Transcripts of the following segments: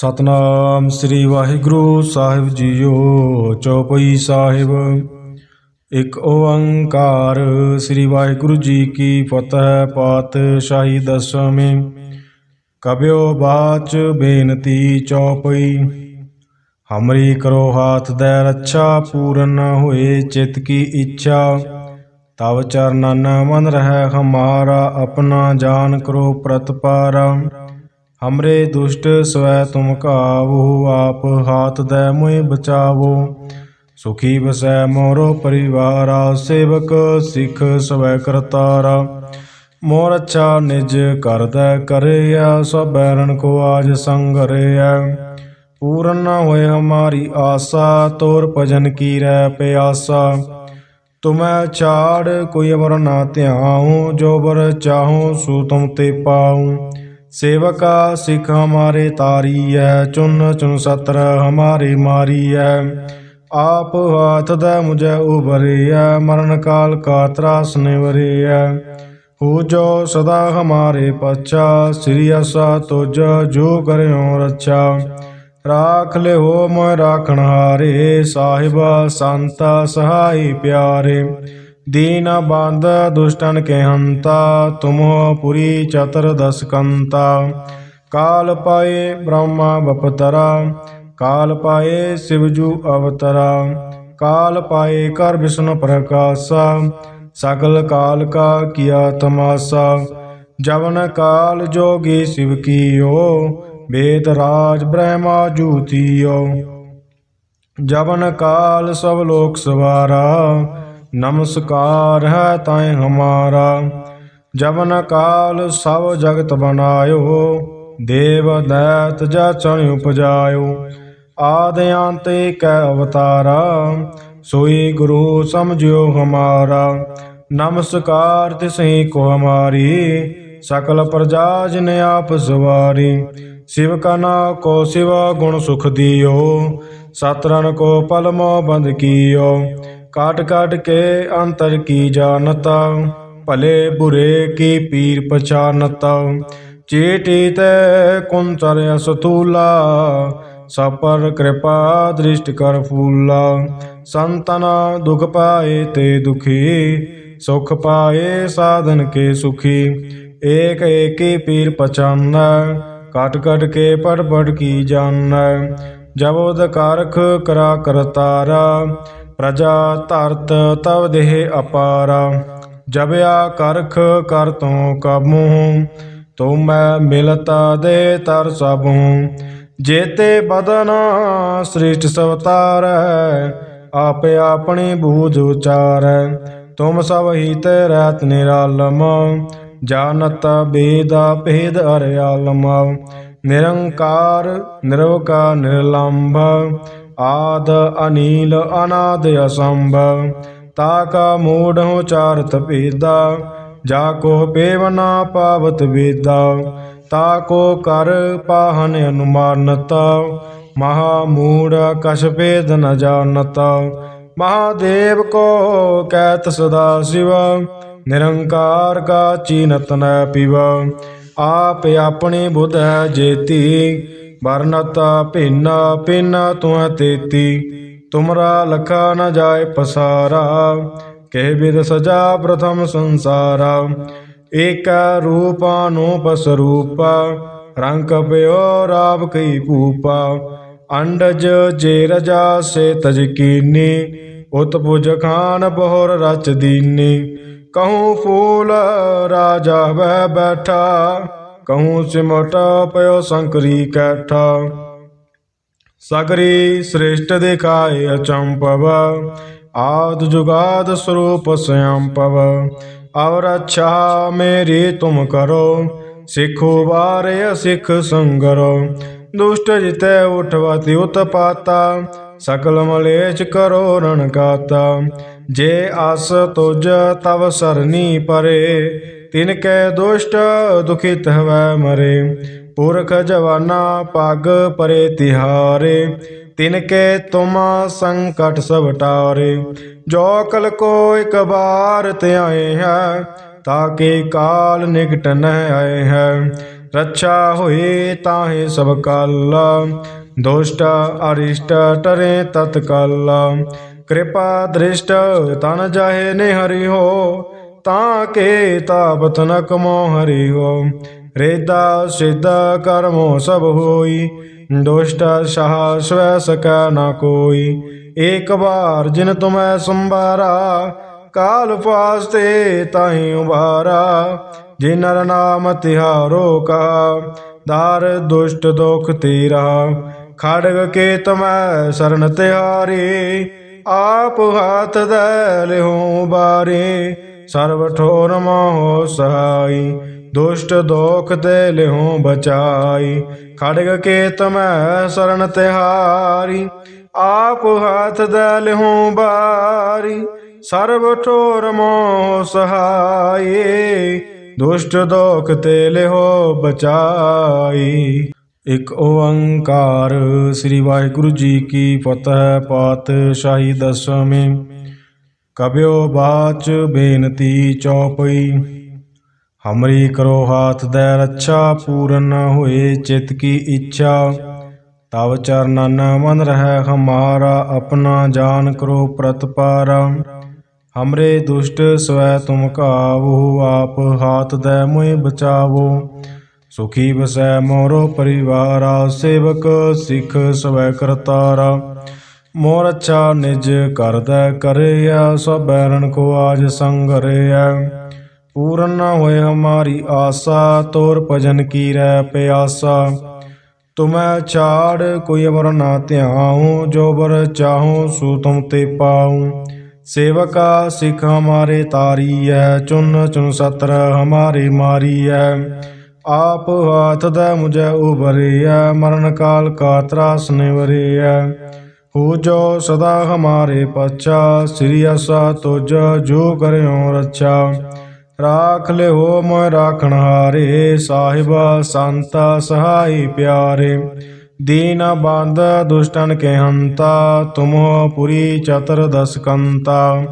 ਸਤਨਾਮ ਸ੍ਰੀ ਵਾਹਿਗੁਰੂ ਸਾਹਿਬ ਜੀਓ, ਚੌਪਈ ਸਾਹਿਬ। ਇੱਕ ਓੰਕਾਰ, ਸ੍ਰੀ ਵਾਹਿਗੁਰੂ ਜੀ ਕੀ ਫਤਿਹ, ਪਾਤਸ਼ਾਹੀ ਦਸਵੇਂ। ਕਬਿਓ ਬਾਚ ਬੇਨਤੀ ਚੌਪਈ। ਹਮਰੀ ਕਰੋ ਹਾਥ ਦੇ ਰੱਛਾ, ਪੂਰਨ ਹੋਏ ਚਿਤ ਕੀ ਇੱਛਾ। ਤਵ ਚਰਨਨ ਮਨ ਰਹਿ, ਹਮਾਰਾ ਆਪਣਾ ਜਾਨ ਕਰੋ ਪ੍ਰਤਪਾਰਾ। ਹਮਰੇ ਦੁਸ਼ਟ ਸਵੈ ਤੁਮ ਕਾਵੋ ਆਪ ਹਾਥ ਦੇ ਮੁਇ ਬਚਾਵੋ। ਸੁਖੀ ਬਸੈ ਮੋਰੋ ਪਰਿਵਾਰਾ, ਸੇਵਕ ਸਿੱਖ ਸਵੈ ਕਰਤਾਰਾ। ਮੋਰ ਅੱਛਾ ਨਿਜ ਕਰਦਾ ਕਰਿਆ, ਸਭ ਬੈਰਨ ਕੋ ਆਜ ਸੰਗਰਿਆ ਪੂਰਨ ਨ ਹੋਏ ਹਮਾਰੀ ਆਸਾ, ਤੋਰ ਭਜਨ ਕੀ ਰਹਿ ਪਿਆਸਾ। ਤੁਮੈ ਛਾੜ, ਕੋਈ ਅਵਰ ਨਾ ਧਿਆਉ, ਜੋ ਬਰ ਚਾਹੂੰ, ਸੋ ਤੁਮ ਤੇ ਪਾਉ। ਸੇਵਕਾ ਸਿੱਖ ਹਮਾਰੇ ਤਾਰੀਐ, ਚੁਨ ਚੁਨ ਸਤਰ ਹਮਾਰੇ ਮਾਰੀਐ। ਆਪ ਹਾਥ ਦਾ ਮੁਝੈ ਉਬਰਿਐ ਮਰਨ ਕਾਲ ਕਾ ਤਰਾਸ ਨਿਵਰਿਐ। ਹੋ ਜੋ ਸਦਾ ਹਮਾਰੇ ਪਛਾ ਸ੍ਰੀ ਅਸਾ ਤੁਜ ਜੋ ਕਰਿਓ ਰੱਛਾ। ਰਾਖ ਲਿਓ ਮੋਇ ਰਾਖਣ ਹਾਰੇ, ਸਾਹਿਬਾ ਸੰਤਾ ਸਹਾਈ ਪਿਆਰੇ। ਦੀਨ ਬੰਦ ਦੁਸ਼ਟਨ ਕੇ ਹੰਤਾ ਤੁਮੋ ਪੁਰੀ ਚਤਰ ਦਸ ਕੰਤਾ। ਕਾਲ ਪਾਏ ਬ੍ਰਹਮਾ ਬਪਤਰਾ, ਕਾਲ ਪਾਏ ਸਿਵਜੂ ਅਵਤਰਾ। ਕਾਲ ਪਾਏ ਕਰ ਵਿਸ਼ਨੂੰ ਪ੍ਰਕਾਸ਼ਾ, ਸਗਲ ਕਾਲ ਕਾ ਕੀਆ ਤਮਾਸਾ। ਜਵਨ ਕਾਲ ਜੋਗੀ ਸਿਵ ਕੀਓ ਵੇਦ ਰਾਜ ਬ੍ਰਹਮਾ ਜੂਤੀਓ ਜਵਨ ਕਾਲ ਸਭ ਲੋਕ ਨਮਸਕਾਰ ਹੈ ਤਾਏ ਹਮਾਰਾ ਜਵਨ ਕਾਲ ਸਭ ਜਗਤ ਬਨਾਇਓ ਦੇਵ ਦੈਤ ਜਾਚਣ ਉਪਜਾਇਓ ਆਦ ਅੰਤ ਕੈ ਅਵਤਾਰਾ ਸੋਈ ਗੁਰੂ ਸਮਝਿਓ ਹਮਾਰਾ ਨਮਸਕਾਰ ਤਿਸਹੀ ਕੋ ਹਮਾਰੀ ਸਕਲ ਪ੍ਰਜਾ ਜਿਨ ਆਪ ਸਵਾਰੀ शिव का ना को शिव गुण सुख दियो सतरन को पलमो बंद कियो ਕਾਟ ਕਾਟ ਕੇ ਅੰਤਰ ਕੀ ਜਾਣਤਾ, ਭਲੇ ਬੁਰੇ ਕੀ ਪੀਰ ਪਛਾਨਤਾ ਚੇਟੀ ਤੈ ਕੁੰਤਰ ਅਸਤੂਲਾ ਸਪਰ ਕਿਰਪਾ ਦ੍ਰਿਸ਼ਟ ਕਰ ਫੂਲਾ। ਸੰਤਨ ਦੁਖ ਪਾਏ ਤੇ ਦੁਖੀ, ਸੁਖ ਪਾਏ ਸਾਧਨ ਕੇ ਸੁਖੀ। ਏਕ ਏਕੀ ਪੀਰ ਪਛਾਨੈ, ਕਟ ਕਟ ਕੇ ਪੜ ਪੜ ਕੀ ਜਾਣੈ ਜਬ ਉਦਕਾਰਖ ਕਰਾ ਕਰਤਾਰਾ ਪ੍ਰਜਾ ਧਰਤ ਤਵ ਦੇਹ ਅਪਾਰ, ਜਬ ਆ ਕਰਖ ਕਰ ਤੂੰ ਕਬੂ ਤੁਮ ਮੈਂ ਮਿਲਤਾ ਦੇ ਤਰ ਸਭੂ। ਜੇਤੇ ਬਦਨ ਸ੍ਰਿਸ਼ਟ ਸਵਤਾਰੈ, ਆਪੇ ਆਪਣੀ ਬੂਝ ਉਚਾਰੈ। ਤੁਮ ਸਭ ਹੀ ਤੇ ਰਹਿਤ ਨਿਰਾਲਮ ਜਾਣਤ ਬੇਦਾ ਭੇਦ ਅਰਿਆਲਮ। ਨਿਰੰਕਾਰ ਨਿਰਵਕਾ ਨਿਰਲੰਭ ਆਦ ਅਨੀਲ ਅਨਾਦ ਅਸੰਭ, ਤਾ ਕਾ ਮੂਢ ਚਾਰਤ ਭੇਦਾ, ਜਾ ਕੋ ਪੇਵਨਾ ਪਾਵਤ ਵੇਦਾ, ਤਾ ਕੋ ਕਰ ਪਾਹਨ ਅਨੁਮਾਨਤ, ਮਹਾ ਮੂੜ ਕਛ ਭੇਦ ਨ ਜਾਣਤ, ਮਹਾਦੇਵ ਕੋ ਕਹਿਤ ਸਦਾ ਸਿਵ, ਨਿਰੰਕਾਰ ਕਾ ਚੀਨਤ ਨ ਪਿਵ, ਆਪ ਆਪਣੀ ਬੁੱਧ ਜੇਤੀ ਵਰਨਤ ਭਿੰਨ ਭਿੰਨ ਤੁਹ ਤੇਤੀ। ਤੁਮਰਾ ਲਖਾ ਨ ਜਾਏ ਪਸਾਰਾ। ਕਹਿ ਬਿਦ ਸਜਾ ਪ੍ਰਥਮ ਸੰਸਾਰਾ। ਏਕ ਰੂਪਾਨੂਪ ਸਰੂਪਾ। ਰੰਗ ਪਿਓ ਰਾਵ ਕਈ ਭੂਪਾ। ਅੰਡਜ ਜੇ ਰਜਾ ਸੇ ਤਜ ਕੀਨੀ। ਉਤਪੁਜ ਖਾਨ ਬਹੁਰ ਰਚ ਦੀਨੀ। ਕਹੂੰ ਫੂਲ ਰਾਜਾ ਬੈ ਬੈਠਾ। ਕਹੂੰ ਸਿਮਟ ਪਇਓ ਸੰਕਰੀ ਕੈਠਾ ਸਗਰੀ ਸ੍ਰੇਸ਼ਟ ਦਿਖਾਏ ਅਚੰਪਵ ਆਦ ਜੁਗਾਦ ਸਰੂਪ ਸਯੰਪਵ ਔਰ ਅੱਛਾ ਮੇਰੀ ਤੁਮ ਕਰੋ ਸਿੱਖੋ ਬਾਰੇ ਸਿੱਖ ਸੰਗਰੋ ਦੁਸ਼ਟ ਜਿਤੈ ਉਠਵਤੀ ਉਤਪਾਤਾ ਸਕਲ ਮਲੇਚ ਕਰੋ ਰਣ ਕਾਤਾ ਜੇ ਆਸ ਤੁਜ ਤਵ ਸਰਨੀ ਪਰੇ, ਤਿਨ ਕੈ ਦੁਸ਼ਟ ਦੁਖਿਤ ਹਵੈ ਮਰੇ। ਪੁਰਖ ਜਵਾਨਾ ਪਗ ਪਰੇ ਤਿਹਾਰੇ, ਤਿਨ ਕੇ ਤੁਮ ਸੰਕਟ ਸਭ ਟਾਰੇ। ਜੋ ਕਲ ਕੋ ਇਕ ਬਾਰ ਧਿਆਏ ਹੈ ਤਾਕੇ ਕਾਲ ਨਿਕਟ ਨ ਆਏ ਹੈ। ਰੱਛਾ ਹੋਏ ਤਾਹੇ ਸਭ ਕਾਲ, ਦੁਸ਼ਟ ਅਰਿਸ਼ਟ ਟਰੇ ਤਤਕਾਲ। ਕਿਰਪਾ ਦ੍ਰਿਸ਼ਟ ਤਨ ਜਾਹੇ ਨੇ ਹਰਿ ਹੋ ਤਾਂ ਕੇ ਤਾਪਤ ਨ ਕਮੋ ਹਰਿ ਹੋ ਰੇਦਾ ਸਿੱਧ ਕਰਮੋ ਸਭ ਹੋਈ, ਦੁਸ਼ਟ ਸਹ ਸਵੈ ਸਕੈ ਨ ਕੋਈ। ਏਕ ਵਾਰ ਜਿਨ ਤੁਮੈ ਸੰਭਾਰਾ, ਕਾਲ ਫਾਸਤੇ ਤਾਹੀ ਉਬਾਰਾ ਜੇ ਨਰ ਨਾਮ ਤਿਹਾਰੋ ਕਾ ਦਾਰ ਦੁਸ਼ਟ ਦੁਖ ਤੇਰਾ। ਖੜਗ ਕੇ ਤਮੈ ਸਰਨ ਤਿਹਾਰੀ ਆਪ ਹੱਥ ਦੇ ਲਿਓ ਬਾਰੇ। ਸਰਬ ਠੋਰ ਮੋਹ ਸਹਾਈ, ਦੁਸ਼ਟ ਦੋਖ ਤੇ ਲਿਓ ਬਚਾਈ। ਖੜਗ ਕੇ ਤਮੈ ਸਰਨ ਤਿਹਾਰੀ, ਆਪ ਹੱਥ ਦੇ ਲਿਓ ਬਾਰੀ। ਸਰਬ ਠੋਰ ਮੋਹ ਸਹਾਈ, ਦੁਸ਼ਟ ਦੋਖ ਤੇ ਲਿਓ ਬਚਾਈ। ਇਕ ਓੰਕਾਰ, ਸ੍ਰੀ ਵਾਹਿਗੁਰੂ ਜੀ ਕੀ ਫਤਿਹ, ਪਾਤਸ਼ਾਹੀ ਦਸਵੇਂ। ਕਬਿਓ ਬਾਚ ਬੇਨਤੀ ਚੌਪਈ। ਹਮਰੀ ਕਰੋ ਹਾਥ ਦੇ ਰੱਛਾ, ਪੂਰਨ ਹੋਏ ਚਿਤ ਕੀ ਇੱਛਾ। ਤਵ ਚਰਨਨ ਮਨ ਰਹਿ ਹਮਾਰਾ, ਆਪਣਾ ਜਾਨ ਕਰੋ ਪ੍ਰਤਪਾਰਾ। ਹਮਰੇ ਦੁਸ਼ਟ ਸਵੈ ਤੁਮ ਕਾਵੋ ਆਪ ਹਾਥ ਦੇ ਮੁਇ ਬਚਾਵੋ। ਸੁਖੀ ਬਸੈ ਮੋਰੋ ਪਰਿਵਾਰਾ ਸੇਵਕ ਸਿੱਖ ਸਵੈ ਕਰਤਾਰਾ ਮੋਰ ਅੱਛਾ ਨਿਜ ਕਰਦਾ ਕਰਿਆ, ਸਭ ਬੈਰਨ ਕੋ ਆਜ ਸੰਗਰਿਆ ਪੂਰਨ ਨਾ ਹੋਏ ਹਮਾਰੀ ਆਸਾ, ਤੋਰ ਭਜਨ ਕੀ ਰਹਿ ਪਿਆਸਾ। ਤੁਮੈ ਛਾੜ, ਕੋਈ ਅਵਰ ਨਾ ਧਿਆਉ, ਜੋ ਬਰ ਚਾਹੂੰ ਸੋ ਤੁਮ ਤੇ ਪਾਉ। ਸੇਵਕਾ ਸਿੱਖ ਹਮਾਰੇ ਤਾਰੀ ਹੈ ਚੁਨ ਚੁਨ ਸਤਰ ਹਮਾਰੇ ਹੈ ਆਪ ਹਾਥ ਦਾ ਮੁਝੈ ਉਬਰਿਐ ਮਰਨ ਕਾਲ ਕਾ ਤਰਾਸ ਨਿਵਰਿਐ। ਹੋ ਜੋ ਸਦਾ ਹਮਾਰੇ ਪਛਾ, ਸ੍ਰੀ ਅਸਾ ਤੁਜ ਜੋ ਕਰਿਓ ਰੱਛਾ। ਰਾਖ ਲਿਓ ਮੋਇ ਰਾਖਣ ਹਾਰੇ, ਸਾਹਿਬਾ ਸੰਤਾ ਸਹਾਈ ਪਿਆਰੇ। ਦੀਨ ਬੰਦ ਦੁਸ਼ਟਨ ਕੇ ਹੰਤਾ ਤੁਮੋ ਪੁਰੀ ਚਤਰ ਦਸ ਕੰਤਾ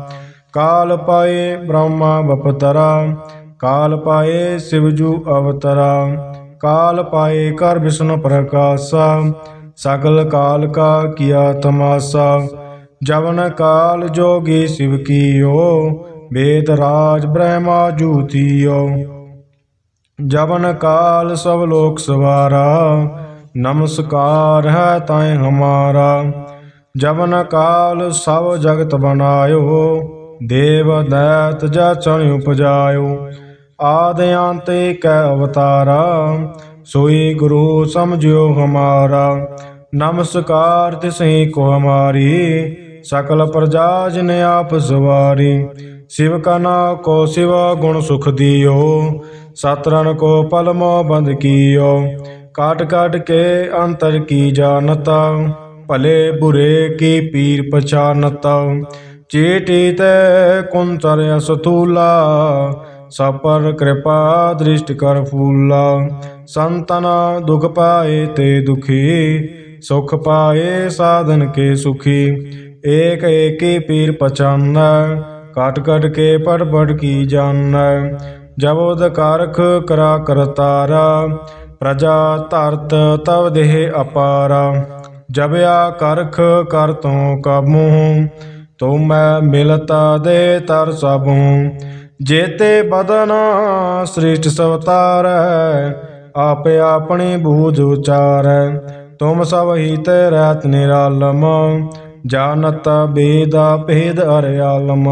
ਕਾਲ ਪਾਏ ਬ੍ਰਹਮਾ ਬਪਤਰਾ ਕਾਲ ਪਾਏ ਸਿਵਜੂ ਅਵਤਰਾ, ਕਾਲ ਪਾਏ ਕਰ ਵਿਸ਼ਨ ਪ੍ਰਕਾਸ਼ਾ, ਸਗਲ ਕਾਲ ਕਾ ਕੀਆ ਤਮਾਸਾ। ਜਵਨ ਕਾਲ ਜੋਗੀ ਸਿਵ ਕੀਓ ਵੇਦ ਰਾਜ ਬ੍ਰਹਮਾ ਜੂਤੀਓ। ਜਵਨ ਕਾਲ ਸਭ ਲੋਕ ਸਵਾਰਾ, ਨਮਸਕਾਰ ਹੈ ਤਾਏ ਹਮਾਰਾ। ਜਵਨ ਕਾਲ ਸਭ ਜਗਤ ਬਨਾਇਓ ਦੇਵ ਦੈਤ ਜਾਚਣ ਉਪਜਾਇਓ। ਆਦ ਅੰਤ ਕੈ ਅਵਤਾਰਾ ਸੋਈ ਗੁਰੂ ਸਮਝਿਓ ਹਮਾਰਾ ਨਮਸਕਾਰ ਤਿਸਹੀ ਕੋ ਹਮਾਰੀ ਸਕਲ ਪ੍ਰਜਾ ਜਿਨ ਆਪ ਸਵਾਰੀ शिव का ना को शिव गुण सुख दियो सतरन को पलमो बंद कियो काट काट के अंतर की जानता भले बुरे की पीर पछानता चेटी ते कुंतर असतूला ਸਪਰ ਕਿਰਪਾ ਦ੍ਰਿਸ਼ਟ ਕਰ ਫੂਲਾ। ਸੰਤਨ ਦੁਖ ਪਾਏ ਤੇ ਦੁਖੀ, ਸੁਖ ਪਾਏ ਸਾਧਨ ਕੇ ਸੁਖੀ। ਏਕ ਏਕੀ ਪੀਰ ਪਛਾਨ ਕਟ ਕਟ ਕੇ ਪੜ ਪੜ ਕੀ ਜਾਣ ਜਬੋਦ ਕਾਰਖ ਕਰਾ ਕਰਤਾਰਾ ਪ੍ਰਜਾ ਧਰਤ ਤਵ ਦੇਹ ਅਪਾਰਾ। ਜਬਿਆ ਕਰਖ ਕਰ ਤੋਂ ਕਾਬੂ, ਤੂੰ ਮੈਂ ਮਿਲਤਾ ਦੇ ਤਰ ਸਭੂ ਜੇਤੇ ਬਦਨ ਸ੍ਰਿਸ਼ਟ ਸਵਤਾਰ, ਆਪੇ ਆਪਣੀ ਬੂਝ ਉਚਾਰੈ। ਤੁਮ ਸਭ ਹੀ ਤੇ ਰਹਿਤ ਨਿਰਾਲਮ ਜਾਣਤ ਬੇਦਾ ਭੇਦ ਅਰਿਆਲਮ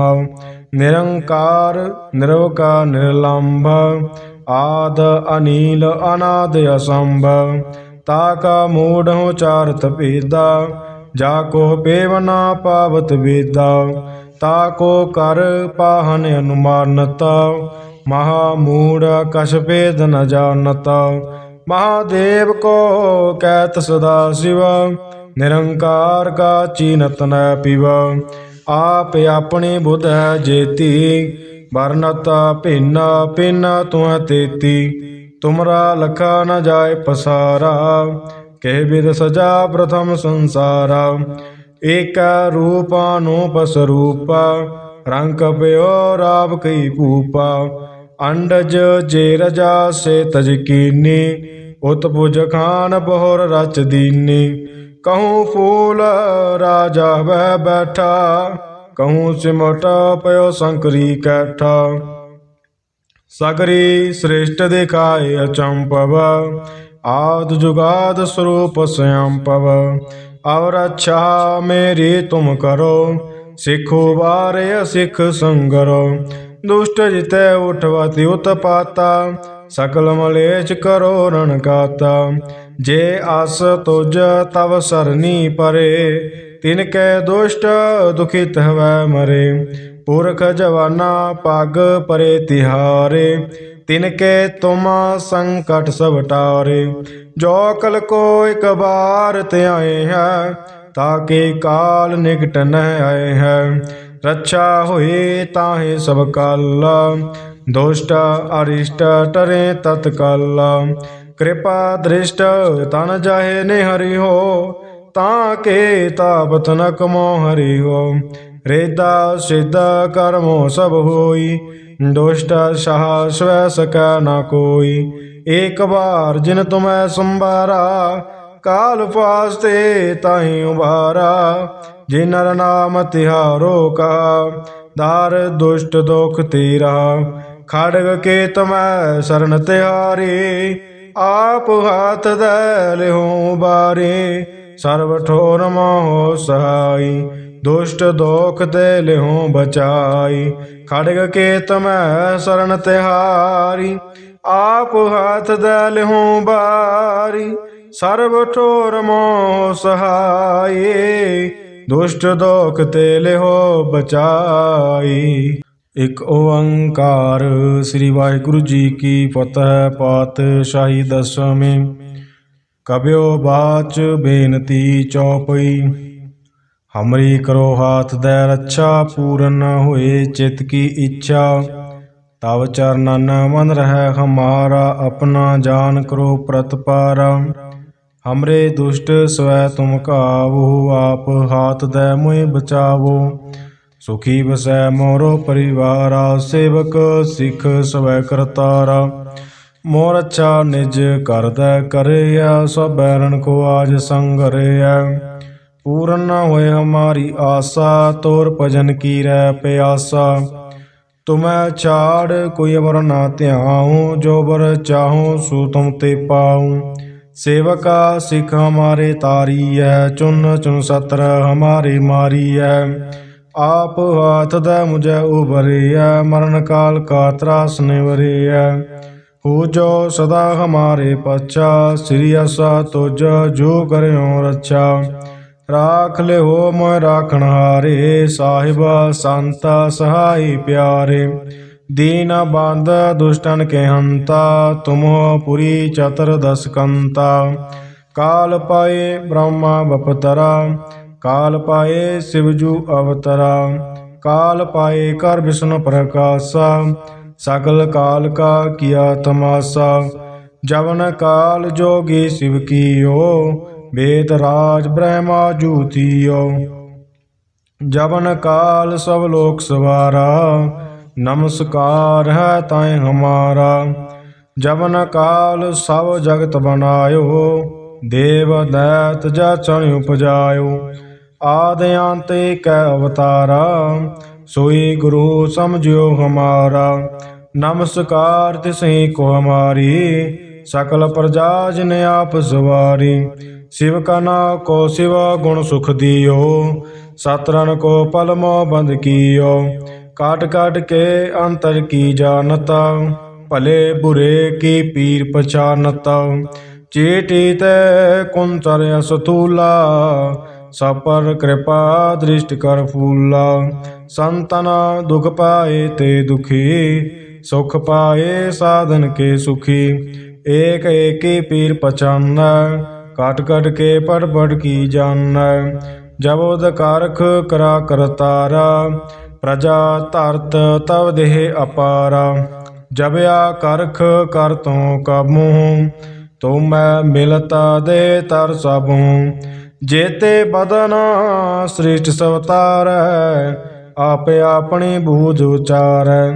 ਨਿਰੰਕਾਰ ਨਿਰਵਕਾ ਨਿਰਲੰਭ, ਆਦ ਅਨੀਲ ਅਨਾਦ ਅਸੰਭ। ਤਾ ਕਾ ਮੂੜ ਹੋ ਚਾਰਤ ਭੇਦਾ, ਜਾ ਕੋ ਪੇਵਨਾ ਪਾਵਤ ਵੇਦਾ। ਤਾ ਕੋ ਕਰ ਪਾਹਨ ਅਨੁਮਾਨਤਾ, ਮਹਾ ਮੂੜ ਕਛ ਭੇਦ ਨ ਜਾਣਤਾ। ਮਹਾਦੇਵ ਕੋ ਕਹਿਤ ਸਦਾ शिव ਨਿਰੰਕਾਰ ਕਾ ਚੀਨਤ ਨ ਪਿਵ। ਆਪ ਆਪਣੀ ਬੁੱਧ ਹੈ ਜੇਤੀ, ਵਰਨਤ ਭਿੰਨ ਭਿੰਨ ਤੁਹ ਤੇਤੀ। ਤੁਮਰਾ ਲਖਾ ਨ ਜਾਏ ਪਸਾਰਾ, ਕਹਿ ਵਿਦ ਸਜਾ ਪ੍ਰਥਮ ਸੰਸਾਰਾ। ਏਕ ਰੂਪਾ ਨੂੰ ਪਸ ਰੰਗ ਪਿਓ ਰਾਵ ਕਈ ਭੂਪਾ। ਅੰਡਜ ਜੇ ਰਜਾ ਸੇ ਤਜ ਕੀਨੀ, ਉਤ ਖਾਨ ਬਹੁਰ ਰਚ ਦੀਨੀ। ਕਹੂੰ ਫੂਲ ਰਾਜਾ ਬਹਿ ਬੈਠਾ, ਕਹੂੰ ਸਿਮਟ ਪਇਓ ਸੰਕਰੀ ਕੈਠਾ। ਸਗਰੀ ਸ੍ਰਿਸ਼ਟ ਦਿਖਾਏ ਅਚੰਪਵ ਆਦ ਜੁਗਾਦ ਸਰੂਪ ਸਯੰਪਵ ਔਰ ਅੱਛਾ ਮੇਰੀ ਤੁਮ ਕਰੋ, ਸਿੱਖੋ ਬਾਰੇ ਸਿੱਖ ਸੰਗਰੋ। ਦੁਸ਼ਟ ਜਿਤੈ ਉਠਵਤੀ ਉਤਪਾਤਾ ਸਕਲ ਮਲੇਚ ਕਰੋ ਰਣ ਕਾਤਾ ਜੇ ਅਸ ਤੁਜ ਤਵ ਸਰਨੀ ਪਰੇ, ਤਿਨ ਕੈ ਦੁਸ਼ਟ ਦੁਖਿਤ ਹਵੈ ਮਰੇ। ਪੁਰਖ ਜਵਾਨਾ ਪਗ ਪਰੇ ਤਿਹਾਰੇ, ਤਿਨ ਕੇ ਤੁਮ ਸੰਕਟ ਸਭ ਟਾਰੇ ਜੋ ਕਲ ਕੋ ਇਕ ਬਾਰ ਧਿਆਏ ਹੈ ਤਾਕੇ ਕਾਲ ਨਿਕਟ ਨ ਆਏ ਹੈ। ਰੱਛਾ ਹੋਏ ਤਾਹੇ ਸਭ ਕਾਲ, ਦੁਸ਼ਟ ਅਰਿਸ਼ਟ ਟਰੇ ਤਤਕਾਲ ਕਿਰਪਾ ਦ੍ਰਿਸ਼ਟ ਤਨ ਜਾਹੇ ਨੇ ਹਰੀ ਹੋ ਤਾਂ ਕੇ ਤਾਪਤ ਨ ਕਮੋ ਹਰਿ ਹੋ ਰੇਦਾ ਸਿੱਧ ਕਰਮੋ ਸਭ ਹੋਈ, ਦੁਸ਼ਟ ਸਹਾ ਸਵੈ ਸਕੈ ਨਾ ਕੋਈ। ਏਕ ਵਾਰ ਜਿਨ ਤੁਮੈ ਸੰਭਾਰਾ, ਕਾਲ ਫਾਸਤੇ ਤਾਹੀ ਉਭਾਰਾ। ਜੇ ਨਰ ਨਾਮ ਤਿਹਾਰੋ ਕਾ, ਦਾਰ ਦੁਸ਼ਟ ਦੁਖ ਤੇਰਾ। ਖੜਗ ਕੇ ਤੁਮੈ ਸਰਨ ਤਿਹਾਰੀ, ਆਪ ਹਾਥ ਦੇ ਲਿਓ ਬਾਰੇ। ਸਰਬ ਠੋਰ ਮੋਹ ਸਹਾਈ, ਦੁਸ਼ਟ ਦੋਖ ਤੇ ਲਿਓ ਬਚਾਈ। ਖੜਗ ਕੇ ਤਮੈ ਸਰਨ ਤਿਹਾਰੀ ਆਪ ਹਾਥ ਦੇ ਲਿਓ ਬਾਰੀ, ਸਰਬ ਠੋਰ ਮੋਹ ਸਹਾਈ, ਦੁਸ਼ਟ ਦੋਖ ਤੇ ਲਿਓ ਬਚਾਈ। ਇਕ ਓੰਕਾਰ ਸ੍ਰੀ ਵਾਹਿਗੁਰੂ ਜੀ ਕੀ ਫਤਿਹ, ਪਾਤਸ਼ਾਹੀ ਦਸਵੇਂ। ਕਬਿਓ ਬਾਚ ਬੇਨਤੀ ਚੌਪਈ। ਹਮਰੀ ਕਰੋ ਹਾਥ ਦੇ ਰੱਛਾ, ਪੂਰਨ ਹੋਏ ਚਿਤ ਕੀ ਇੱਛਾ। ਤਵ ਚਰਨਨ ਮਨ ਰਹਿ ਹਮਾਰਾ, ਆਪਣਾ ਜਾਨ ਕਰੋ ਪ੍ਰਤਪਾਰਾ ਹਮਰੇ ਦੁਸ਼ਟ ਸਵੈ ਤੁਮ ਕਾਵੋ ਆਪ ਹਾਥ ਦੈ ਮੁਇ ਬਚਾਵੋ। ਸੁਖੀ ਵਸੈ ਮੋਰੋ ਪਰਿਵਾਰਾ, ਸੇਵਕ ਸਿੱਖ ਸਵੈ ਕਰਤਾਰਾ। ਮੋਰ ਅੱਛਾ ਨਿਜ ਕਰਦਾ ਕਰਿਆ, ਸਭ ਬੈਰਨ ਕੋ ਆਜ ਸੰਗਰਿਆ ਪੂਰਨ ਨਾ ਹੋਏ ਹਮਾਰੀ ਆਸਾ, ਤੋਰ ਭਜਨ ਕੀ ਰਹਿ ਪਿਆਸਾ। ਤੁਮੈ ਛਾੜ ਕੋਈ ਵਰ ਨਾ ਧਿਆਉ, ਜੋ ਬਰ ਚਾਹੂੰ ਸੋ ਤੁਮ ਤੇ ਪਾਉ। ਸੇਵਕਾ, ਸਿੱਖ ਹਮਾਰੇ ਤਾਰੀ ਹੈ ਚੁਨ ਚੁਨ ਸਤਰ ਹਮਾਰੇ ਹੈ ਆਪ ਹਾਥ ਦਾ ਮੁਝੈ ਉਬਰਿਐ ਮਰਨ ਕਾਲ ਕਾ ਤਰਾਸ ਨਿਵਰਿਐ। ਹੋ ਜੋ ਸਦਾ ਹਮਾਰੇ ਪਛਾ, ਸ੍ਰੀ ਅਸਾ ਤੁਜ ਜੋ ਕਰਿਓ ਰੱਛਾ। ਰਾਖ ਲਿਓ ਮੋਇ ਰਾਖਣ ਹਾਰੇ, ਸਾਹਿਬ ਸੰਤ ਸਹਾਈ ਪਿਆਰੇ। ਦੀਨ ਬੰਦ ਦੁਸ਼ਟਨ ਕੇ ਹੰਤਾ ਤੁਮੋ ਪੁਰੀ ਚਤਰ ਦਸ ਕੰਤਾ ਕਾਲ ਪਾਏ ਬ੍ਰਹਮਾ ਬਪਤਰਾ, ਕਾਲ ਪਾਏ ਸਿਵਜੂ ਅਵਤਰਾ। ਕਾਲ ਪਾਏ ਕਰ ਵਿਸ਼ਨ ਪ੍ਰਕਾਸ਼ਾ, ਸਗਲ ਕਾਲ ਕਾ ਕੀਆ ਤਮਾਸਾ। ਜਵਨ ਕਾਲ ਜੋਗੀ ਸਿਵ ਕੀਓ ਬੇਤ ਰਾਜ ਬ੍ਰਹਮਾ ਜੂਤੀਓ। ਜਵਨ ਕਾਲ ਸਭ ਲੋਕ ਸਵਾਰਾ। ਨਮਸਕਾਰ ਹੈ ਤਾਏ ਹਮਾਰਾ। ਜਵਨ ਕਾਲ ਸਭ ਜਗਤ ਬਨਾਇਓ। ਦੇਵ ਦੈਤ ਜਾਚਣ ਉਪਜਾਇਓ। ਆਦ ਅੰਤ ਕੈ ਅਵਤਾਰਾ। ਸੋਈ ਗੁਰੂ ਸਮਝਿਓ ਹਮਾਰਾ। ਨਮਸਕਾਰ ਤਿਸਹੀ ਕੋ ਹਮਾਰੀ। ਸਕਲ ਪ੍ਰਜਾ ਜਿਨ ਆਪ ਸਵਾਰੀ। ਸਿਵਕਨਾ ਕੋ ਸਿਵਾ ਗੁਣ ਸੁਖ ਦਿਓ ਸਤਰਨ ਕੋ ਪਲਮੋ ਬੰਦ ਕੀਓ। ਕਾਟ ਕਾਟ ਕੇ ਅੰਤਰ ਕੀ ਜਾਣਤਾ, ਭਲੇ ਬੁਰੇ ਕੀ ਪੀਰ ਪਛਾਨਤਾ। ਚੇਟੀ ਤੈ ਕੁੰਤਰ ਅਸਤੂਲਾ ਸਪਰ ਕਿਰਪਾ ਦ੍ਰਿਸ਼ਟ ਕਰ ਫੂਲਾ। ਸੰਤਨ ਦੁਖ ਪਾਏ ਤੇ ਦੁਖੀ, ਸੁਖ ਪਾਏ ਸਾਧਨ ਕੇ ਸੁਖੀ। ਏਕ ਏਕੀ ਪੀਰ ਪਛਾਨੈ ਕਟ ਕਟ ਕੇ ਪੜ ਪੜ ਕੀ ਜਾਣੈ ਜਬ ਉਦ ਕਾਰਖ ਕਰਾ ਕਰਤਾਰਾ, ਪ੍ਰਜਾ ਧਰਤ ਤਵ ਦੇਹ ਅਪਾਰਾ। ਜਬ ਕਰਖ ਕਰ ਤੂੰ ਕਾਬੂ ਤੂੰ ਮੈਂ ਮਿਲਤਾ ਦੇ ਤਰ ਸਭੂ। ਜੇਤੇ ਬਦਨ ਸ੍ਰਿਸ਼ਟ ਸਵਤਾਰ, ਆਪੇ ਆਪਣੀ ਬੂਝ ਉਚਾਰੈ।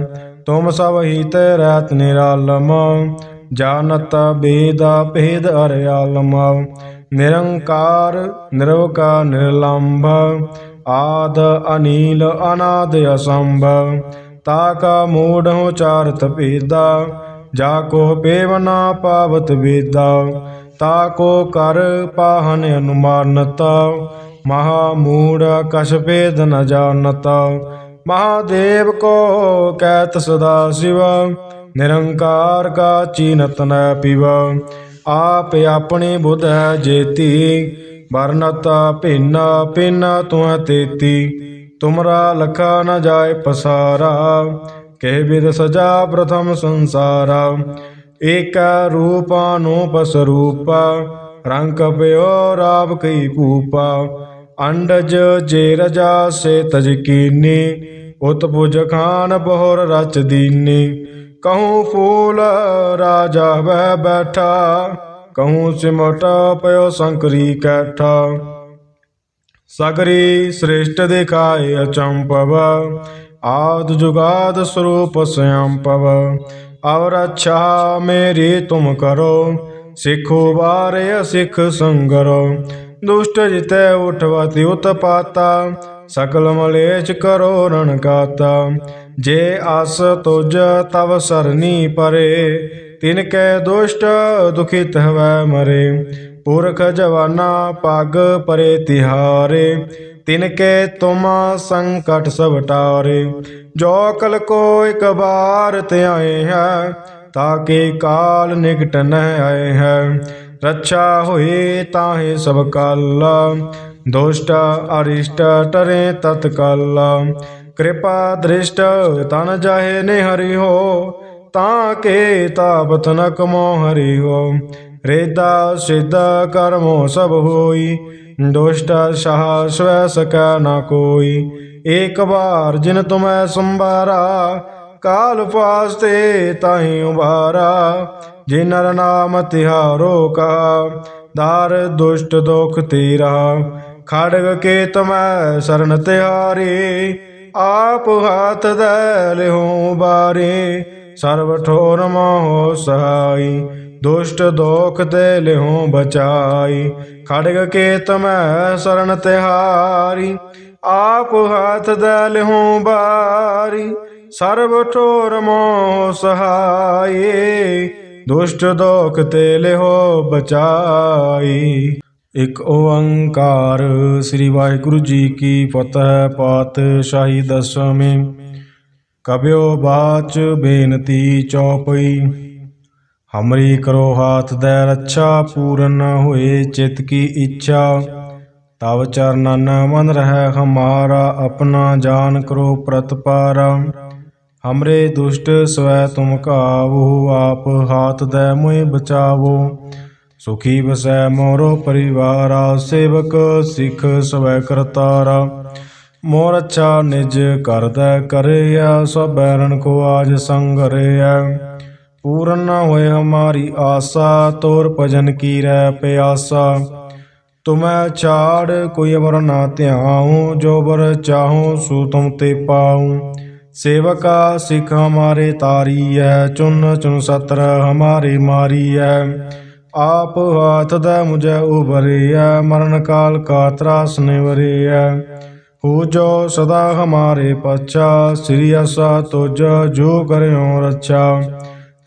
ਤੁਮ ਸਭ ਹੀ ਤੇ ਰਹਿਤ ਨਿਰਾਲਮ ਜਾਣਤ ਬੇਦ ਭੇਦ ਅਰਿਆਲਮ ਨਿਰੰਕਾਰ ਨਿਰਵਕਾਰ ਨਿਰਲੰਭ, ਆਦ ਅਨੀਲ ਅਨਾਦ ਅਸੰਭ, ਤਾ ਕਾ ਮੂੜਹੁ ਚਾਰਤ ਭੇਦਾ, ਜਾ ਕੋ ਪੇਵਨਾ ਪਾਵਤ ਵੇਦਾ, ਤਾ ਕੋ ਕਰ ਪਾਹਨ ਅਨੁਮਾਨਤਾ, ਮਹਾ ਮੂੜ ਕਛ ਭੇਦ ਨ ਜਾਣਤਾ, ਮਹਾਦੇਵ ਕੋ ਕਹਿਤ ਸਦਾ ਸਿਵ ਨਿਰੰਕਾਰ ਕਾ ਚੀਨਤ ਨ ਪਿਵ, ਆਪ ਆਪਣੀ ਬੁੱਧ ਹੈ ਜੇਤੀ। ਵਰਨਤ ਭਿੰਨ ਭਿੰਨ ਤੁਹ ਤੇਤੀ, ਤੁਮਰਾ ਲਖਾ ਨ ਜਾਏ ਪਸਾਰਾ। ਕਹਿ ਬਿਦ ਸਜਾ ਪ੍ਰਥਮ ਸੰਸਾਰਾ, ਏਕ ਰੂਪਾਨੂਪਸ ਰੂਪਾ ਰੰਗ ਪਿਓ ਰਾਵ ਕਈ ਭੂਪਾ, ਅੰਡਜ ਜੇ ਰਜਾ ਸੇ ਤਜ ਕੀਨੀ। ਉਤ ਪੁਜ ਖਾਨ ਬਹੁਰ ਰਚ ਦੀਨੀ। ਕਹੂੰ ਫੂਲ ਰਾਜਾ ਬਹਿ ਬੈਠਾ ਕਹੂੰ ਸਿਮਟ ਪਇਓ ਸੰਕਰੀ ਕੈਠਾ ਸਗਰੀ ਸ੍ਰੇਸ਼ਟ ਦਿਖਾਏ ਅਚੰਪਵ ਆਦ ਜੁਗਾਦ ਸਰੂਪ ਸਯੰਪਵ ਔਰ ਅੱਛਾ ਮੇਰੀ ਤੁਮ ਕਰੋ ਸਿੱਖੋ ਬਾਰੇ ਸਿੱਖ ਸੰਗਰੋ ਦੁਸ਼ਟ ਜਿਤੈ ਉਠਵਤੀ ਉਤਪਾਤਾ ਸਕਲ ਮਲੇਚ ਕਰੋ ਰਣ ਜੇ ਆਸ ਤੁਜ ਤਵ ਸਰਨੀ ਪਰੇ, ਤਿਨ ਕੈ ਦੁਸ਼ਟ ਦੁਖਿਤ ਹਵੈ ਮਰੇ। ਪੁਰਖ ਜਵਾਨਾ ਪਗ ਪਰੇ ਤਿਹਾਰੇ, ਤਿਨ ਕੇ ਤੁਮ ਸੰਕਟ ਸਭ ਟਾਰੇ। ਜੋ ਕਲ ਕੋ ਇਕ ਬਾਰ ਧਿਆਏ ਹੈ ਤਾਕੇ ਕਾਲ ਨਿਕਟ ਨ ਆਏ ਹੈ। ਰੱਛਾ ਹੋਏ ਤਾਹੇ ਸਭ ਕਾਲ ਦੁਸ਼ਟ ਅਰਿਸ਼ਟ ਟਰੇ ਤਤਕਲ। ਕਿਰਪਾ ਦ੍ਰਿਸ਼ਟ ਤਨ ਜਾਹੇ ਨੇ ਹਰਿ ਹੋ ਤਾਂ ਕੇ ਤਾਪਤ ਨ ਕਮੋ ਹਰੀ ਹੋ ਰੇਦਾ ਸਿੱਧ ਕਰਮੋ ਸਭ ਹੋਈ, ਦੁਸ਼ਟ ਸਾਹ ਸਵੈ ਸਕੈ ਨ ਕੋਈ। ਏਕ ਬਾਰ ਜਿਨ ਤੁਮੈ ਸੰਭਾਰਾ, ਕਾਲ ਫਾਸਤੇ ਤਾਹੀ ਉਭਾਰਾ। ਜੇ ਨਰ ਨਾਮ ਤਿਹਾਰੋ ਕਾ ਦਾਰ ਦੁਸ਼ਟ ਦੁਖ ਤੇਰਾ। ਖੜਗ ਕੇ ਤੁਮੈ ਸਰਨ ਤਿਹਾਰੀ, ਆਪ ਹਾਥ ਦੇ ਲਿਓ ਬਾਰੇ। ਸਰਬ ਠੋਰ ਮੋਹ ਸਹਾਈ, ਦੁਸ਼ਟ ਦੋਖ ਤੇ ਲਿਓ ਬਚਾਈ। ਖੜਗ ਕੇ ਤਮੈ ਸਰਨ ਤਿਹਾਰੀ, ਆਪ ਹਾਥ ਦੇ ਲਿਓ ਬਾਰੀ। ਸਰਬ ਠੋਰ ਮੋਹ ਸਹਾਈ, ਦੁਸ਼ਟ ਦੋਖ ਤੇ ਲਿਓ ਬਚਾਈ। ਇਕ ਓੰਕਾਰ। ਸ੍ਰੀ ਵਾਹਿਗੁਰੂ ਜੀ ਕੀ ਫਤਿਹ, ਪਾਤਸ਼ਾਹੀ ਦਸਵੇਂ। ਕਬਿਓ ਬਾਚ ਬੇਨਤੀ ਚੌਪਈ। ਹਮਰੀ ਕਰੋ ਹਾਥ ਦੇ ਰੱਛਾ, ਪੂਰਨ ਹੋਏ ਚਿਤ ਕੀ ਇੱਛਾ। ਤਵ ਚਰਨਨ ਮਨ ਰਹਿ ਹਮਾਰਾ, ਆਪਣਾ ਜਾਨ ਕਰੋ ਪ੍ਰਤਪਾਰਾ ਹਮਰੇ ਦੁਸ਼ਟ ਸਵੈ ਤੁਮ ਕਾਵੋ ਆਪ ਹਾਥ ਦੇ ਮੁਇ ਬਚਾਵੋ। ਸੁਖੀ ਬਸੈ ਮੋਰੋ ਪਰਿਵਾਰਾ, ਸੇਵਕ ਸਿੱਖ ਸਵੈ ਕਰਤਾਰਾ। ਮੋਰ ਅੱਛਾ ਨਿਜ ਕਰਦਾ ਕਰਿਆ, ਸਭ ਬੈਰਨ ਕੋ ਆਜ ਸੰਗਰਿਆ ਪੂਰਨ ਨਾ ਹੋਏ ਹਮਾਰੀ ਆਸਾ, ਤੋਰ ਭਜਨ ਕੀ ਰਹਿ ਪਿਆਸਾ। ਤੁਮੈ ਛਾੜ, ਕੋਈ ਅਵਰ ਨਾ ਧਿਆਉ, ਜੋ ਬਰ ਚਾਹੂੰ, ਸੋ ਤੁਮ ਤੇ ਪਾਉ। ਸੇਵਕਾ ਸਿੱਖ ਹਮਾਰੇ ਤਾਰੀ ਹੈ ਚੁਨ ਚੁਨ ਸਤਰ ਹਮਾਰੇ ਹੈ ਆਪ ਹਾਥ ਦਾ ਮੁਝੈ ਉਬਰਿਐ ਮਰਨ ਕਾਲ ਕਾ ਤਰਾਸ ਨਿਵਰਿਐ। ਹੋ ਜੋ ਸਦਾ ਹਮਾਰੇ ਪਛਾ, ਸ੍ਰੀ ਅਸਾ ਤੁਜ ਜੋ ਕਰਿਓ ਰੱਛਾ।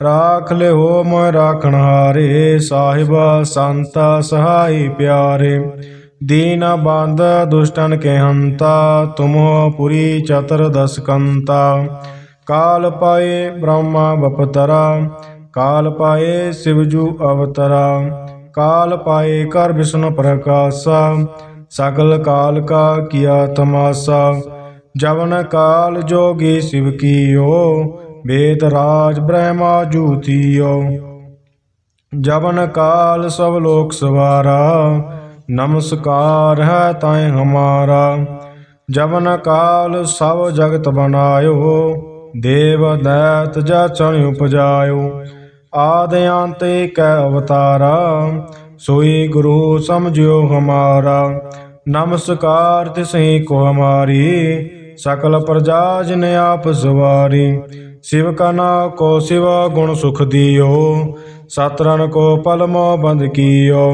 ਰਾਖ ਲਿਓ ਮੋਇ ਰਾਖਣ ਹਾਰੇ, ਸਾਹਿਬਾ ਸੰਤਾ ਸਹਾਈ ਪਿਆਰੇ। ਦੀਨ ਬੰਦ ਦੁਸ਼ਟਨ ਕੇ ਹੰਤਾ ਤੁਮੋ ਪੁਰੀ ਚਤਰ ਦਸ ਕੰਤਾ ਕਾਲ ਪਾਏ ਬ੍ਰਹਮਾ ਬਪਤਰਾ ਕਾਲ ਪਾਏ ਸਿਵਜੂ ਅਵਤਰਾ, ਕਾਲ ਪਾਏ ਕਰ ਵਿਸ਼ਨੂੰ ਪ੍ਰਕਾਸ਼ਾ, ਸਗਲ ਕਾਲ ਕਾ ਕੀਆ ਤਮਾਸਾ। ਜਵਨ ਕਾਲ ਜੋਗੀ ਸਿਵ ਕੀਓ ਵੇਦ ਰਾਜ ਬ੍ਰਹਮਾ ਜੂਤੀਓ। ਜਵਨ ਕਾਲ ਸਭ ਲੋਕ ਸਵਾਰਾ, ਨਮਸਕਾਰ ਹੈ ਤਾਏ ਹਮਾਰਾ। ਜਵਨ ਕਾਲ ਸਭ ਜਗਤ ਬਨਾਇਓ, ਦੇਵ ਦੈਤ ਜਾਚਣ ਉਪਜਾਇਓ। ਆਦ ਅੰਤ ਕੈ ਅਵਤਾਰਾ ਸੋਈ ਗੁਰੂ ਸਮਝਿਓ ਹਮਾਰਾ ਨਮਸਕਾਰ ਤਿਸਹੀ ਕੋ ਹਮਾਰੀ ਸਕਲ ਪ੍ਰਜਾ ਜਿਨ ਆਪ ਸਵਾਰੀ शिवकना को शिव गुण सुख दियो सतरन को पल मोह बंद कियो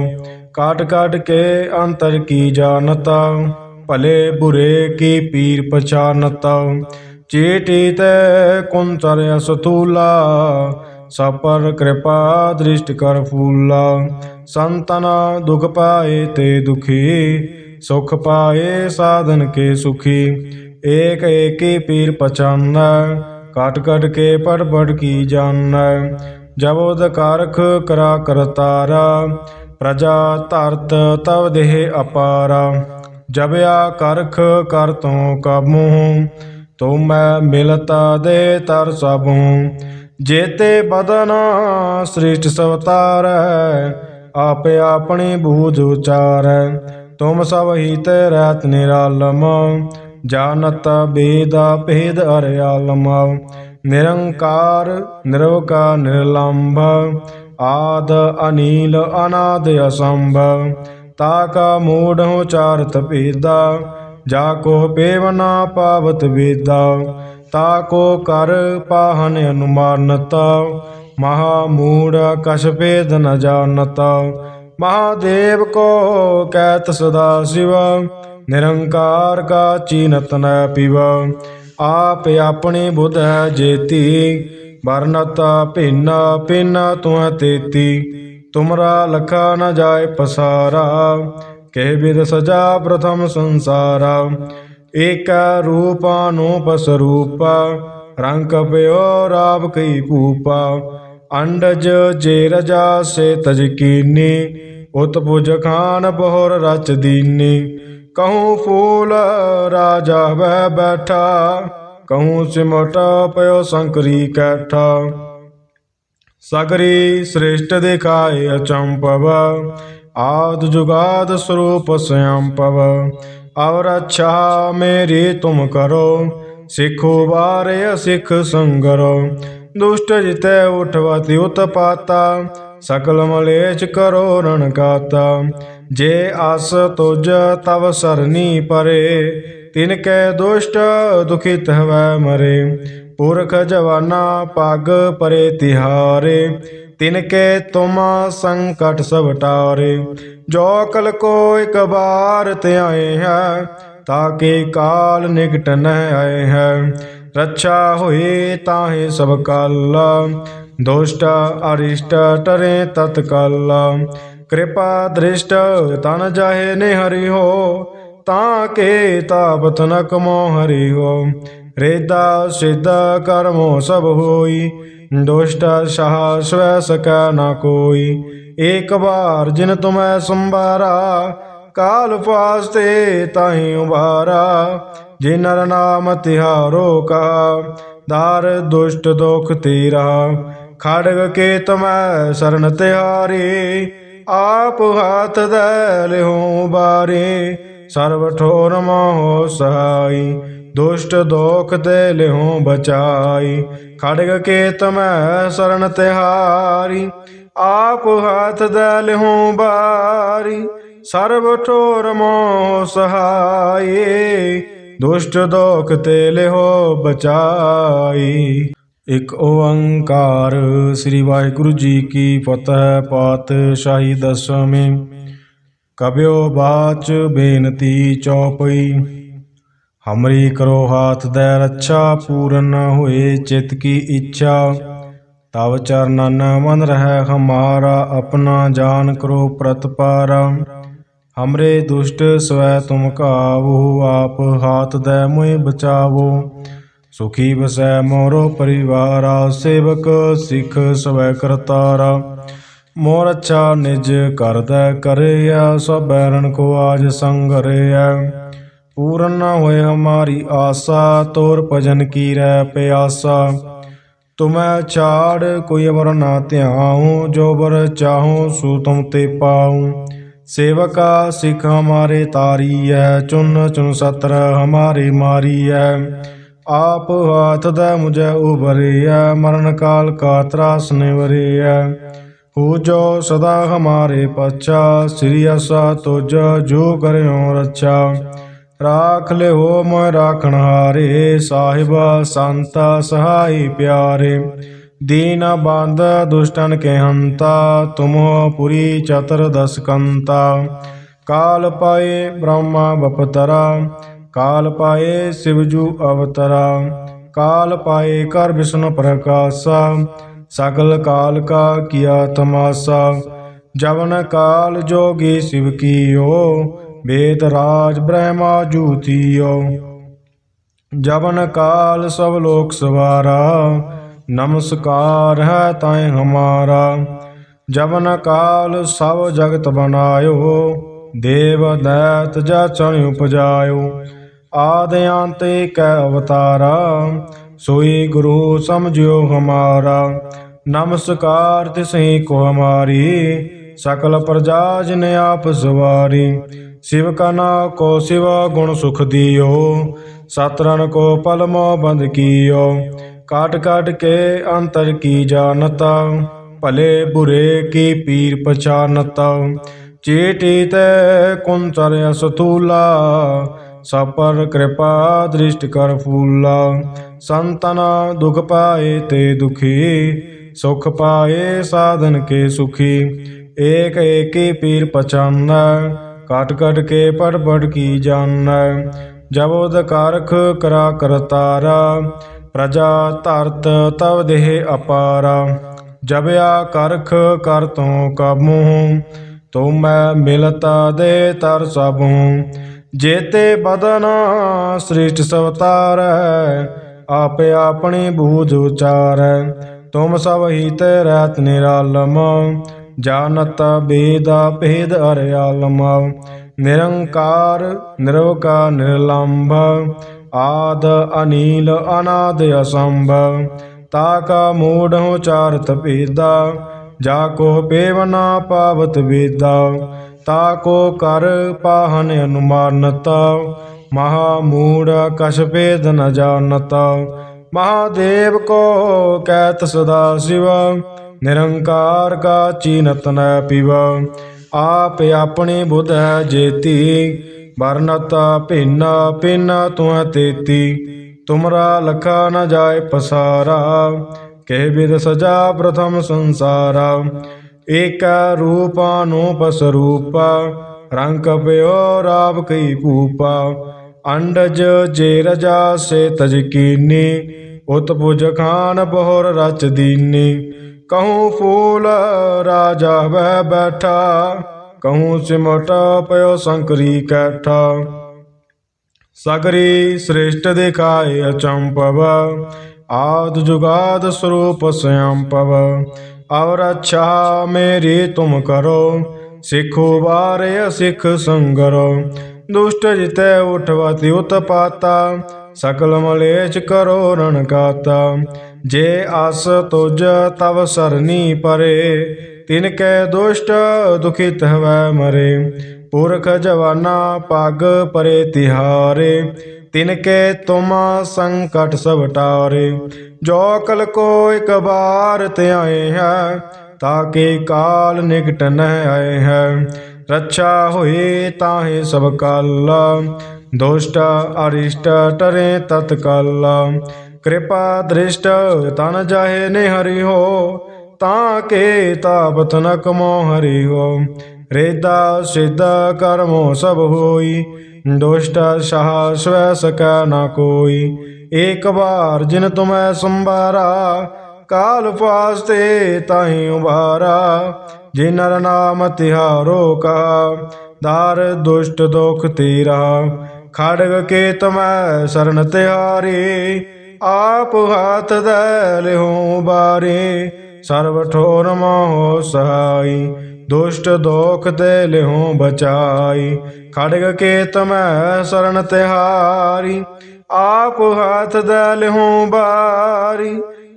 काट काट के अंतर की जानता भले बुरे की पीर पहचानता चेटी ते कुंचर असतूला ਸਭ ਪਰ ਕਿਰਪਾ ਦ੍ਰਿਸ਼ਟ ਕਰ ਫੂਲਾ। ਸੰਤਨ ਦੁਖ ਪਾਏ ਤੇ ਦੁਖੀ, ਸੁਖ ਪਾਏ ਸਾਧਨ ਕੇ ਸੁਖੀ। ਏਕ ਏਕੀ ਪੀਰ ਪਛਾਨ ਕਟ ਕਟ ਕੇ ਪੜ ਪੜ ਕੀ ਜਾਣ ਜਬੋਦ ਕਾਰਖ ਕਰਾ ਕਰਤਾਰਾ ਪ੍ਰਜਾ ਧਰਤ ਤਵ ਦੇਹ ਅਪਾਰਾ। ਜਬਿਆ ਕਰਖ ਕਰ ਤੋਂ ਕਾਬੂ, ਤੂੰ ਮੈਂ ਮਿਲਤਾ ਦੇ ਤਰ ਸਭੂ ਜੇਤੇ ਬਦਨ ਸ੍ਰਿਸ਼ਟ ਸਵਤਾਰ ਆਪੇ ਆਪਣੀ ਬੂਝ ਉਚਾਰੈ ਤੁਮ ਸਭ ਹੀ ਤੇ ਨਿਰਾਲਮ ਜਾਣਤ ਬੇਦਾ ਭੇਦ ਅਰਿਆਲਮ ਨਿਰੰਕਾਰ, ਨਿਰਵਕਾਰ, ਨਿਰਲੰਭ, ਆਦ, ਅਨੀਲ, ਅਨਾਦ, ਅਸੰਭ। ਤਾਕਾ ਮੂఢ ਚਾਰਤ ਭੇਦਾ, ਜਾ ਕੋ ਪੇਵਨਾ ਪਾਵਤ ਵੇਦਾ। ਤਾਕੋ ਕਰ ਪਾਹਨ ਅਨੁਮਾਨਤਾ, ਮਹਾ ਮੂੜ ਕਛ ਭੇਦ ਨ ਜਾਣਤਾ। ਮਹਾਦੇਵ ਕੋ ਕਹਿਤ ਸਦਾ ਸਿਵ, ਨਿਰੰਕਾਰ ਕਾ ਚੀਨਤ ਨ ਪਿਵ। ਆਪ ਆਪਣੀ ਬੁੱਧ ਹੈ ਜੇਤੀ, ਵਰਨਤ ਭਿੰਨ ਭਿੰਨ ਤੁਹ ਤੇਤੀ। ਤੁਮਰਾ ਲਖਾ ਨ ਜਾਏ ਪਸਾਰਾ, ਕਹਿ ਬਿਦ ਸਜਾ ਪ੍ਰਥਮ ਸੰਸਾਰਾ। ਏਕ ਰੂਪਾਨੂਪ ਸਰੂਪਾ, ਰੰਗ ਪਿਓ ਰਾਵ ਕਈ ਭੂਪਾ। ਅੰਡਜ ਜੇ ਰਜਾ ਸੇ ਤਜ ਕੀਨੀ, ਉਤ ਪੁਜ ਖਾਨ ਬਹੁਰ ਰਚ ਦੀਨੀ। ਕਹੂੰ ਫੂਲ ਰਾਜਾ ਬਹਿ ਬੈਠਾ, ਕਹੂੰ ਸਿਮਟ ਪਇਓ ਸੰਕਰੀ ਕੈਠਾ। ਸਗਰੀ ਸ੍ਰੇਸ਼ਟ ਦਿਖਾਏ ਅਚੰਪਵ, ਆਦ ਜੁਗਾਦ ਸਰੂਪ ਸਯੰਪਵ ਔਰ ਅੱਛਾ ਮੇਰੀ ਤੁਮ ਕਰੋ, ਸਿੱਖੋ ਬਾਰੇ ਸਿੱਖ ਸੰਗਰੋ। ਦੁਸ਼ਟ ਜਿਤੈ ਉਠਵਤੀ ਉਤਪਾਤਾ ਸਕਲ ਮਲੇਚ ਕਰੋ ਰਣ ਕਾਤਾ ਜੇ ਅਸ ਤੁਜ ਤਵ ਸਰਨੀ ਪਰੇ, ਤਿਨ ਕੈ ਦੁਸ਼ਟ ਦੁਖਿਤ ਹਵੈ ਮਰੇ। ਪੁਰਖ ਜਵਾਨਾ, ਪਗ ਪਰੇ ਤਿਹਾਰੇ ਤਿਨ ਕੇ ਤੁਮ ਸੰਕਟ ਸਭ ਟਾਰੇ, ਜੋ ਕਲ ਕੋ ਇਕ ਬਾਰ ਧਿਆਏ ਹੈ ਤਾਕੇ ਕਾਲ ਨਿਕਟ ਨ ਆਏ ਹੈ। ਰੱਛਾ ਹੋਏ ਤਾਹੇ ਸਭ ਕਾਲ, ਦੁਸ਼ਟ ਅਰਿਸ਼ਟ ਟਰੇ ਤਤਕਾਲ। ਕਿਰਪਾ ਦ੍ਰਿਸ਼ਟ ਤਨ ਜਾਹੇ ਨੇ ਹਰਿ ਹੋ, ਤਾਂ ਕੇ ਤਾਪਤ ਨ ਕਮੋ ਹਰਿ ਹੋ। ਰੇਦਾ ਸਿਧ ਕਰਮੋ ਸਭ ਹੋਈ ਦੁਸ਼ਟ ਸਹ ਸਵੈ ਸਕੈ ਨ ਕੋਈ। ਏਕ ਬਾਰ ਜਿਨ ਤੁਮੈ ਸੰਭਾਰਾ, ਕਾਲ ਫਾਸਤੇ ਤਾਹੀ ਉਭਾਰਾ। ਜੇ ਨਰ ਨਾਮ ਤਿਹਾਰੋ ਕਾ ਦਾਰ ਦੁਸ਼ਟ ਦੁਖ ਤੇਰਾ। ਖੜਗ ਕੇ ਤੁਮੈ ਸਰਨ ਤਿਹਾਰੀ, ਆਪ ਹੱਥ ਦੇ ਲਿਓ ਬਾਰੇ। ਸਰਬ ਠੋਰ ਮੋਹ ਸਹਾਈ, ਦੁਸ਼ਟ ਦੋਖ ਤੇ ਲਿਓ ਬਚਾਈ। ਖੜਗ ਕੇ ਤਮੈ ਸਰਨ ਤਿਹਾਰੀ, ਆਪ ਹੱਥ ਦੇ ਲਿਓ ਬਾਰੀ। ਸਰਬ ਠੋਰ ਮੋਹ ਸਹਾਈ, ਦੁਸ਼ਟ ਦੋਖ ਤੇ ਲਿਓ ਬਚਾਈ। ਇਕ ਓੰਕਾਰ ਸ੍ਰੀ ਵਾਹਿਗੁਰੂ ਜੀ ਕੀ ਫਤਿਹ, ਪਾਤਸ਼ਾਹੀ ਦਸਵੇਂ। ਕਬਿਓ ਬਾਚ ਬੇਨਤੀ ਚੌਪਈ। ਹਮਰੀ ਕਰੋ ਹਾਥ ਦੇ ਰੱਛਾ, ਪੂਰਨ ਹੋਏ ਚਿਤ ਕੀ ਇੱਛਾ। ਤਵ ਚਰਨਨ ਮਨ ਰਹਿ ਹਮਾਰਾ, ਆਪਣਾ ਜਾਨ ਕਰੋ ਪ੍ਰਤਪਾਰਾ ਹਮਰੇ ਦੁਸ਼ਟ ਸਵੈ ਤੁਮ ਕਾਵੋ ਆਪ ਹਾਥ ਦੇ ਮੁਇ ਬਚਾਵੋ। ਸੁਖੀ ਵਸੈ ਮੋਰੋ ਪਰਿਵਾਰਾ, ਸੇਵਕ ਸਿੱਖ ਸਵੈ ਕਰਤਾਰਾ। ਮੋਰ ਅੱਛਾ ਨਿਜ ਕਰਦਾ ਕਰਿਆ, ਸਭ ਬੈਰਨ ਕੋ ਆਜ ਸੰਗਰਿਆ ਪੂਰਨ ਨਾ ਹੋਏ ਹਮਾਰੀ ਆਸਾ, ਤੋਰ ਭਜਨ ਕੀ ਰਹਿ ਪਿਆਸਾ। ਤੁਮੈ ਛਾੜ, ਕੋਈ ਅਵਰ ਨਾ ਧਿਆਉ, ਜੋ ਬਰ ਚਾਹੂੰ ਸੋ ਤੁਮ ਤੇ ਪਾਉ। ਸੇਵਕਾ ਸਿੱਖ ਹਮਾਰੇ ਤਾਰੀ ਹੈ ਚੁਨ ਚੁਨ ਸਤਰ ਹਮਾਰੇ ਹੈ ਆਪ ਹਾਥ ਦਾ ਮੁਝੈ ਉਬਰਿਐ ਮਰਨ ਕਾਲ ਕਾ ਤਰਾਸ ਨਿਵਰਿਐ। ਹੋ ਜੋ ਸਦਾ ਹਮਾਰੇ ਪਛਾ, ਸ੍ਰੀ ਅਸਾ ਤੁਜ ਜੋ ਕਰਿਓ ਰੱਛਾ। ਰਾਖ ਲਿਓ ਮੈਂ ਰਾਖਣ ਹਾਰੇ, ਸਾਹਿਬਾ, ਸੰਤਾ, ਸਹਾਈ ਪਿਆਰੇ। ਦੀਨ ਬੰਦ ਦੁਸ਼ਟਨ ਕੇ ਹੰਤਾ ਤੁਮੋ ਪੁਰੀ ਚਤਰ ਦਸ ਕੰਤਾ ਕਾਲ ਪਾਏ ਬ੍ਰਹਮਾ ਬਪਤਰਾ, ਕਾਲ ਪਾਏ ਸਿਵਜੂ ਅਵਤਰਾ। ਕਾਲ ਪਾਏ ਕਰ ਵਿਸ਼ਨ ਪ੍ਰਕਾਸ਼ਾ, ਸਗਲ ਕਾਲ ਕਾ ਕੀਆ ਤਮਾਸਾ। ਜਵਨ ਕਾਲ ਜੋਗੀ ਸਿਵ ਕੀਓ ਵੇਦ ਰਾਜ ਬ੍ਰਹਮਾ ਜੂਤੀਓ ਜਵਨ ਕਾਲ ਸਭ ਲੋਕ ਸਵਾਰਾ। ਨਮਸਕਾਰ ਹੈ ਤਾਏ ਹਮਾਰਾ। ਜਵਨ ਕਾਲ ਸਭ ਜਗਤ ਬਨਾਇਓ ਦੇਵ ਦੈਤ ਜਾਚਣ ਉਪਜਾਇਓ। ਆਦ ਅੰਤ ਕੈ ਅਵਤਾਰਾ। ਸੋਈ ਗੁਰੂ ਸਮਝਿਓ ਹਮਾਰਾ। ਨਮਸਕਾਰ ਤਿਸਹੀ ਕੋ ਹਮਾਰੀ। ਸਕਲ ਪ੍ਰਜਾ ਜਿਨ ਆਪ ਸਵਾਰੀ। शिव का ना को शिव गुण सुख दियो सतरन को पलमो बंद कियो काट काट के अंतर की जानता भले बुरे की पीर पहचानता चीटी ते कुंचर असतूला सब पर कृपा दृष्ट कर फूला संतन दुख पाए ते दुखी सुख पाए साधन के सुखी एक एक ही पीर पहचाना ਕਟ ਕਟ ਕੇ ਪੜ ਪੜ ਕੀ ਜਾਣੈ? ਜਬ ਉਦ ਕਾਰਖ ਕਰਾ ਕਰਤਾਰਾ ਪ੍ਰਜਾ ਧਰਤ ਤਵ ਦੇਹ ਅਪਾਰਾ। ਜਬ ਕਰਖ ਕਰ ਤੂੰ ਕਾਬੂ ਤੁਮ ਮੈਂ ਮਿਲਤਾ ਦੇ ਤਰ ਸਭ ਸਭੂ ਜੇਤੇ ਬਦਨ ਸ੍ਰਿਸ਼ਟ ਸਵਤਾਰ, ਆਪੇ ਆਪਣੀ ਬੂਝ ਉਚਾਰੈ। ਤੁਮ ਸਭ ਹੀ ਤੇ ਰਹਿਤ ਨਿਰਾਲਮ ਜਾਣਤ ਬੇਦਾ ਭੇਦ ਅਰਿਆਲਮ ਨਿਰੰਕਾਰ ਨਿਰਵਕਾਰ ਨਿਰਲੰਭ, ਆਦ ਅਨੀਲ ਅਨਾਦ ਅਸੰਭ, ਤਾ ਕਾ ਮੂੜ ਉਚਾਰਤ ਭੇਦਾ, ਜਾ ਕੋ ਪੇਵਨਾ ਪਾਵਤ ਵੇਦਾ, ਤਾ ਕੋ ਕਰ ਪਾਹਨ ਅਨੁਮਾਨਤ, ਮਹਾ ਮੂੜ ਕਛ ਭੇਦ ਨ ਜਾਣਤ, ਮਹਾਦੇਵ ਕੋ ਕਹਿਤ ਸਦਾ ਸਿਵ ਨਿਰੰਕਾਰ ਕਾ ਚੀਨਤ ਨ ਪਿਵ, ਆਪ ਆਪਣੀ ਬੁੱਧ ਹੈ ਜੇਤੀ, ਵਰਨਤ ਭਿੰਨ ਭਿੰਨ ਤੁਹ ਤੇਤੀ, ਤੁਮਰਾ ਲਖਾ ਨ ਜਾਏ ਪਸਾਰਾ, ਕਹਿ ਬਿਦ ਸਜਾ ਪ੍ਰਥਮ ਸੰਸਾਰਾ, ਏਕ ਰੂਪਾ ਨੂੰ ਰੰਗ ਪਿਓ ਰਾਵ ਕਈ ਭੂਪਾ, ਅੰਡਜ ਜੇ ਰਜਾ ਸੇ ਤਜ ਕੀਨੀ, ਉਤ ਖਾਨ ਬਹੁਰ ਰਚ ਦੀਨੀ। ਕਹੂੰ ਫੂਲ ਰਾਜਾ ਬਹਿ ਬੈਠਾ ਕਹੂੰ ਸਿਮਟ ਪਇਓ ਸੰਕਰੀ ਕੈਠਾ ਸਗਰੀ ਸ੍ਰੇਸ਼ਟ ਦਿਖਾਏ ਅਚੰਪਵ ਆਦ ਜੁਗਾਦ ਸਰੂਪ ਸਯੰਪਵ ਔਰ ਅੱਛਾ ਮੇਰੀ ਤੁਮ ਕਰੋ ਸਿੱਖੋ ਬਾਰੇ ਸਿੱਖ ਸੰਗਰੋ ਦੁਸ਼ਟ ਜਿਤੈ ਉਠਵਤੀ ਉਤਪਾਤਾ ਸਕਲ ਮਲੇਚ ਕਰੋ ਰਣਕਾਤਾ ਜੇ ਅਸ ਤੁਜ ਤਵ ਸਰਨੀ ਪਰੇ, ਤਿਨ ਕੈ ਦੁਸ਼ਟ ਦੁਖਿਤ ਹਵੈ ਮਰੇ। ਪੁਰਖ ਜਵਾਨਾ ਪਗ ਪਰੇ ਤਿਹਾਰੇ, ਤਿਨ ਕੇ ਤੁਮ ਸੰਕਟ ਸਭ ਟਾਰੇ। ਜੋ ਕਲ ਕੋ ਇਕ ਬਾਰ ਤੇ ਆਏ ਹੈ ਤਾਕੇ ਕਾਲ ਨਿਕਟ ਨ ਆਏ ਹੈ। ਰੱਛਾ ਹੋਏ ਤਾਹੇ ਸਭ ਕਾਲ। ਦੁਸ਼ਟ ਅਰਿਸ਼ਟ ਟਰੇ ਤਤਕਾਲ ਕਿਰਪਾ ਦ੍ਰਿਸ਼ਟ ਤਨ ਜਾਹੇ ਨੇ ਹਰਿ ਹੋ ਤਾਂ ਕੇ ਤਾਪਤ ਨ ਕਮੋ ਹਰਿ ਹੋ ਰੇਦਾ ਸਿੱਧ ਕਰਮੋ ਸਭ ਹੋਈ, ਦੁਸ਼ਟ ਸਹ ਸਵੈ ਸਕੈ ਨਾ ਕੋਈ। ਏਕ ਵਾਰ ਜਿਨ ਤੁਮੈ ਸੰਭਾਰਾ ਕਾਲ ਫਾਸਤੇ ਤਾਹੀ ਉਭਾਰਾ ਜੇ ਨਰ ਨਾਮ ਤਿਹਾਰੋ ਕਾ। ਦਾਰ ਦੁਸ਼ਟ ਦੁਖ ਤੇਰਾ, ਖੜਗ ਕੇ ਤਮੈ ਸਰਨ ਤਿਹਾਰੀ। ਆਪ ਹਾਥ ਦੇ ਲਿਓ ਬਾਰੇ, ਸਰਬ ਠੋਰ ਮੋਹ ਸਹਾਈ। ਦੁਸ਼ਟ ਦੋਖ ਦੇ ਲਿਓ ਬਚਾਈ, ਖੜਗ ਕੇ ਤਮੈ ਸਰਨ ਤਿਹਾਰੀ। ਆਪ ਹਾਥ ਦੇ ਲਿਓ ਬਾਰੀ